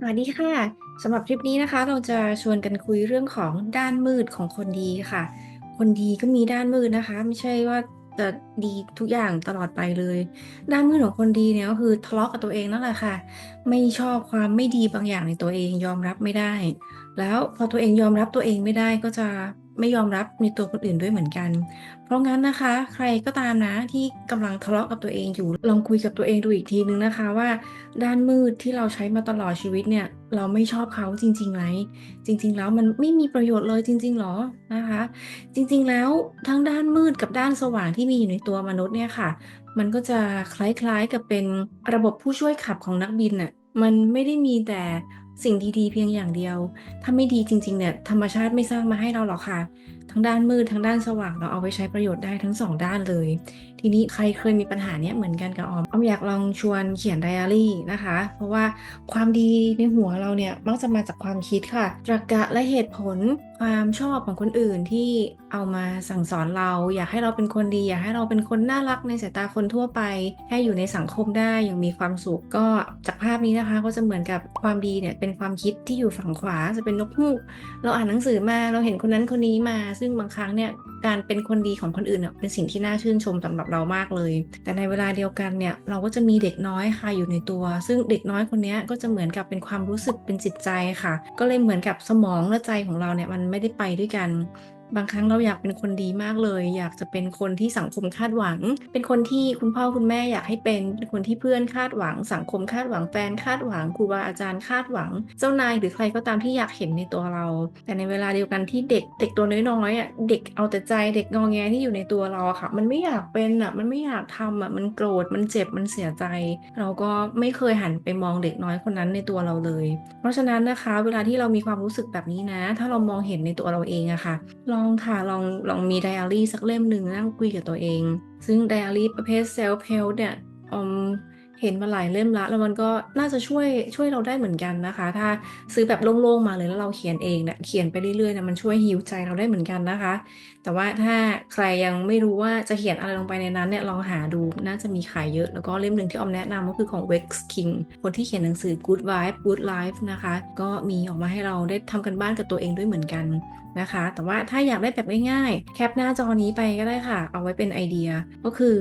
สวัสดีค่ะสำหรับคลิปนี้นะคะ เราจะชวนกันคุยเรื่องของด้านมืดของคนดีค่ะ คนดีก็มีด้านมืดนะคะ ไม่ใช่ว่าจะดีทุกอย่างตลอดไปเลย ด้านมืดของคนดีเนี่ยก็คือทะเลาะกับตัวเองนั่นแหละค่ะ ไม่ชอบความไม่ดีบางอย่างในตัวเองยอมรับไม่ได้ แล้วพอตัวเองยอมรับตัวเองไม่ได้ก็จะ ไม่ยอมรับในตัวคนอื่นด้วยเหมือนกัน เพราะงั้นนะคะ ใครก็ตามนะที่กำลังทะเลาะกับตัวเองอยู่ ลองคุยกับตัวเองดูอีกทีนึงนะคะว่า ด้านมืดที่เราใช้มาตลอดชีวิตเนี่ย เราไม่ชอบเขาจริงๆไหมจริง ๆ แล้วมันไม่มีประโยชน์เลยจริง ๆหรอนะคะ จริงๆแล้วทั้งด้านมืดกับด้านสว่างที่มีอยู่ในตัวมนุษย์เนี่ยค่ะ มันก็จะคล้ายๆกับเป็นระบบผู้ช่วยขับของนักบินน่ะมันไม่ได้มีแต่ สิ่งดีๆเพียงอย่างเดียว ถ้าไม่ดีจริงๆเนี่ยธรรมชาติไม่สร้างมาให้เราหรอกค่ะ ทั้งด้านมืดทั้งด้านสว่างเราเอาไปใช้ประโยชน์ได้ทั้งสองด้านเลย ทีนี้ใครเคยมีปัญหาเนี้ยเหมือนกันกับออมออมอยากลองชวนเขียนไดอารี่นะคะ เพราะว่าความดีในหัวเราเนี่ยมักจะมาจากความคิดค่ะตรรกะและเหตุผลความชอบของคนอื่นที่เอามาสั่งสอนเรา อยากให้เราเป็นคนดี อยากให้เราเป็นคนน่ารักในสายตาคนทั่วไป ให้อยู่ในสังคมได้อย่างมีความสุขก็จากภาพนี้นะคะ ก็จะเหมือนกับความดีเนี่ยเป็นความคิดที่อยู่ฝั่งขวาจะเป็นนกฮูกเราอ่านหนังสือมาเราเห็นคนนั้นคนนี้มาซึ่งบางครั้งเนี่ยการเป็นคนดีของคนอื่นเนี่ยเป็นสิ่งที่น่าชื่นชมสำหรับเรามากเลย แต่ในเวลาเดียวกันเนี่ยเราก็จะมีเด็กน้อยค่ะอยู่ในตัว ซึ่งเด็กน้อยคนนี้ก็จะเหมือนกับเป็นความรู้สึกเป็นจิตใจค่ะ ก็เลยเหมือนกับสมองและใจของเราเนี่ยมันไม่ได้ไปด้วยกัน บางครั้งเราอยากเป็นคนดีมากเลย อยากจะเป็นคนที่สังคมคาดหวัง เป็นคนที่คุณพ่อคุณแม่อยากให้เป็นเป็นคนที่เพื่อนคาดหวัง สังคมคาดหวังแฟนคาดหวังครูบาอาจารย์คาดหวัง เจ้านายหรือใครก็ตามที่อยากเห็นในตัวเรา แต่ในเวลาเดียวกันที่เด็กเด็กตัวน้อยๆอะเด็กเอาแต่ใจเด็กงอแงที่อยู่ในตัวเราค่ะ มันไม่อยากเป็นอะมันไม่อยากทำอะมันโกรธมันเจ็บมันเสียใจ เราก็ไม่เคยหันไปมองเด็กน้อยคนนั้นในตัวเราเลย เพราะฉะนั้นนะคะ เวลาที่เรามีความรู้สึกแบบนี้นะ ถ้าเรามองเห็นในตัวเราเองอะค่ะลองค่ะลองลองมีไดอารี่สักเล่มหนึ่งนั่งคุยกับตัวเอง ซึ่งไดอารี่ประเภทเซลฟ์เฮลเนี่ยอมเห็นมาหลายเล่มละ แล้วมันก็น่าจะช่วยช่วยเราได้เหมือนกันนะคะ ถ้าซื้อแบบโล่งๆมาเลยแล้วเราเขียนเองเนี่ยเขียนไปเรื่อยๆเนี่ยมันช่วยฮิวใจเราได้เหมือนกันนะคะ แต่ว่าถ้าใครยังไม่รู้ว่าจะเขียนอะไรลงไปในนั้นเนี่ยลองหาดูน่าจะมีขายเยอะ แล้วก็เล่มหนึ่งที่ออมแนะนำก็คือของ Wex King คนที่เขียนหนังสือ Good Vibe Good Life นะคะ ก็มีออกมาให้เราได้ทำกันบ้านกับตัวเองด้วยเหมือนกันนะคะ แต่ว่าถ้าอยากได้แบบง่ายๆ แคปหน้าจอนี้ไปก็ได้ค่ะ เอาไว้เป็นไอเดีย ก็คือ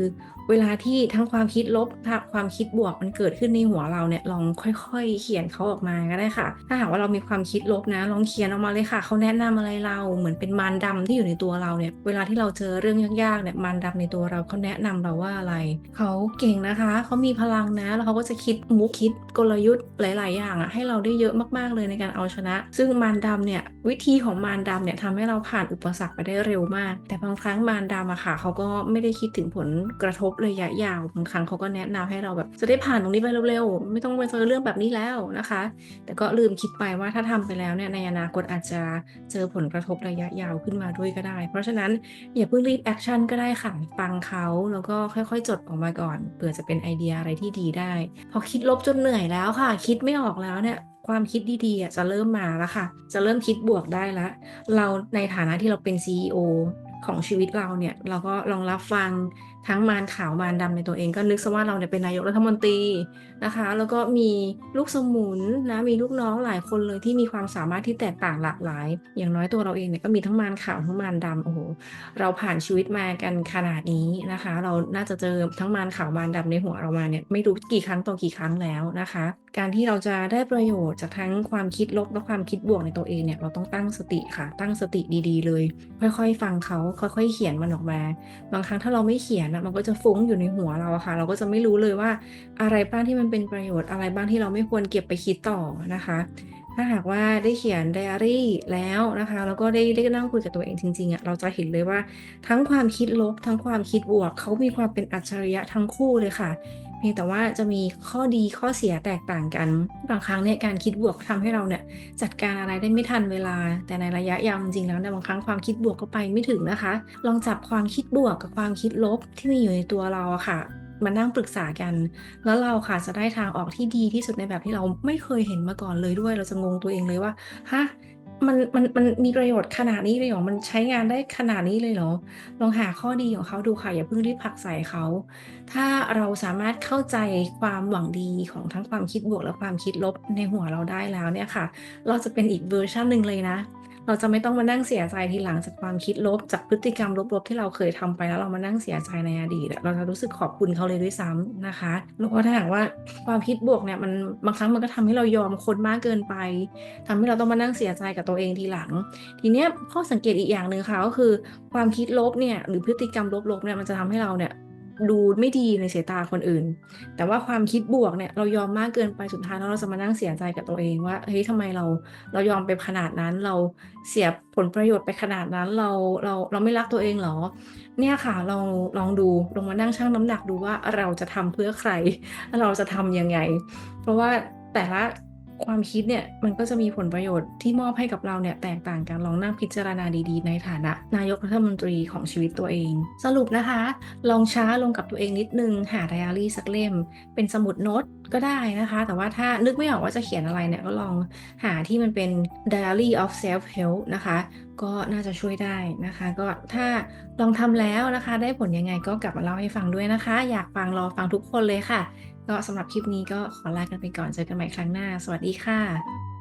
เวลาที่ทั้งความคิดลบถ้าความคิดบวกมันเกิดขึ้นในหัวเราเนี่ยลองค่อยๆ เขียนเขาออกมาก็ได้ค่ะ ถ้าหากว่าเรามีความคิดลบนะ ลองเขียนออกมาเลยค่ะเขาแนะนำอะไรเราเหมือนเป็นมารดำที่อยู่ในตัวเราเนี่ยเวลาที่เราเจอเรื่องยากๆเนี่ยมารดำในตัวเราเขาแนะนำเราว่าอะไรเขาเก่งนะคะเขามีพลังนะ แล้วเขาก็จะคิดมุกคิดกลยุทธ์หลาย ๆ อย่างอะให้เราได้เยอะมากๆเลยในการเอาชนะ ซึ่งมารดำเนี่ยวิธีของมารดำเนี่ยทำให้เราผ่านอุปสรรคไปได้เร็วมาก แต่บางครั้งมารดำอะค่ะเขาก็ไม่ได้คิดถึงผลกระทบระยะยาวบางครั้งเขาก็แนะนำให้เราแบบจะได้ผ่านตรงนี้ไปเร็วๆไม่ต้องไปเจอเรื่องแบบนี้แล้วนะคะ แต่ก็ลืมคิดไปว่าถ้าทำไปแล้วเนี่ยในอนาคตอาจจะเจอผลกระทบระยะยาวขึ้นมาด้วยก็ได้ เพราะฉะนั้นอย่าเพิ่งรีบแอคชั่นก็ได้ค่ะฟังเขาแล้วก็ค่อยๆ จดออกมาก่อนเผื่อจะเป็นไอเดียอะไรที่ดีได้ พอคิดลบจนเหนื่อยแล้วค่ะ คิดไม่ออกแล้วเนี่ย ความคิดดีๆจะเริ่มมาแล้วค่ะ จะเริ่มคิดบวกได้แล้ว เราในฐานะที่เราเป็น CEO ของชีวิตเราเนี่ย เราก็ลองรับฟังทั้งมารขาวมารดำในตัวเองก็นึกซะว่าเราเนี่ยเป็นนายกรัฐมนตรีนะคะ แล้วก็มีลูกสมุนนะมีลูกน้องหลายคนเลยที่มีความสามารถที่แตกต่างหลากหลาย อย่างน้อยตัวเราเองเนี่ยก็มีทั้งมารขาวทั้งมารดำโอ้โหเราผ่านชีวิตมากันขนาดนี้นะคะ เราน่าจะเจอทั้งมารขาวมารดำในหัวเรามาเนี่ยไม่รู้กี่ครั้งต่อกี่ครั้งแล้วนะคะ การที่เราจะได้ประโยชน์จากทั้งความคิดลบและความคิดบวกในตัวเองเนี่ยเราต้องตั้งสติค่ะ ตั้งสติดีๆ เลย ค่อยๆ ฟังเขาค่อยๆ เขียนมันออกมา บางครั้งถ้าเราไม่เขียนอะมันก็จะฟุ้งอยู่ในหัวเราค่ะ เราก็จะไม่รู้เลยว่าอะไรบ้างที่มันเป็นประโยชน์อะไรบ้างที่เราไม่ควรเก็บไปคิดต่อนะคะถ้าหากว่าได้เขียนไดอารี่แล้วนะคะ แล้วก็ได้ได้นั่งคุยกับตัวเองจริงๆอะเราจะเห็นเลยว่าทั้งความคิดลบ ทั้งความคิดบวก เขามีความเป็นอัจฉริยะทั้งคู่เลยค่ะ เพียงแต่ว่าจะมีข้อดีข้อเสียแตกต่างกัน บางครั้งเนี่ยการคิดบวกทำให้เราเนี่ยจัดการอะไรได้ไม่ทันเวลา แต่ในระยะยาวจริงๆแล้วเนี่ยบางครั้งความคิดบวกก็ไปไม่ถึงนะคะ ลองจับความคิดบวกกับความคิดลบที่มีอยู่ในตัวเราค่ะมานั่งปรึกษากัน แล้วเราค่ะจะได้ทางออกที่ดีที่สุดในแบบที่เราไม่เคยเห็นมาก่อนเลยด้วย เราจะงงตัวเองเลยว่าฮะ มันมันมันมีประโยชน์ขนาดนี้เลยเหรอ มันใช้งานได้ขนาดนี้เลยเหรอ ลองหาข้อดีของเขาดูค่ะ อย่าเพิ่งรีบผลักใส่เขา ถ้าเราสามารถเข้าใจความหวังดีของทั้งความคิดบวกและความคิดลบในหัวเราได้แล้วเนี่ยค่ะ เราจะเป็นอีกเวอร์ชันหนึ่งเลยนะ เราจะไม่ต้องมานั่งเสียใจทีหลังจากความคิดลบจากพฤติกรรมลบๆที่เราเคยทำไปแล้วเรามานั่งเสียใจในอดีตเราจะรู้สึกขอบคุณเขาเลยด้วยซ้ำนะคะแล้วก็ถ้าหากว่าความคิดบวกเนี่ยมันบางครั้งมันก็ทำให้เรายอมคนมากเกินไปทำให้เราต้องมานั่งเสียใจกับตัวเองทีหลัง ทีเนี้ยข้อสังเกตอีกอย่างหนึ่งค่ะก็คือ ความคิดลบเนี่ยหรือพฤติกรรมลบๆเนี่ยมันจะทำให้เราเนี่ย ดูไม่ดีในสายตาคนอื่น แต่ว่าความคิดบวกเนี่ยเรายอมมากเกินไปสุดท้ายแล้วเราจะมานั่งเสียใจกับตัวเองว่าเฮ้ยทำไมเราเรายอมไปขนาดนั้นเราเสียผลประโยชน์ไปขนาดนั้นเราเราเราไม่รักตัวเองเหรอ เนี่ยค่ะลองลองดูลองมานั่งชั่งน้ำหนักดูว่าเราจะทำเพื่อใคร เราจะทำยังไง เพราะว่าแต่ละ ความคิดเนี่ยมันก็จะมีผลประโยชน์ที่มอบให้กับเราเนี่ยแตกต่างกันลองนั่งพิจารณาดีๆ ในฐานะ นายกรัฐมนตรีของชีวิตตัวเอง สรุปนะคะ ลองช้าลงกับตัวเองนิดนึง หาไดอารี่สักเล่ม เป็นสมุดโน้ตก็ได้นะคะ แต่ว่าถ้านึกไม่ออกว่าจะเขียนอะไรเนี่ยก็ลองหาที่มันเป็น Diary of Self Help นะคะ ก็น่าจะช่วยได้นะคะ ก็ถ้าลองทำแล้วนะคะ ได้ผลยังไงก็กลับมาเล่าให้ฟังด้วยนะคะ อยากฟังรอฟังทุกคนเลยค่ะ ก็สำหรับคลิปนี้ก็ขอลากันไปก่อนเจอกันใหม่ครั้งหน้า สวัสดีค่ะ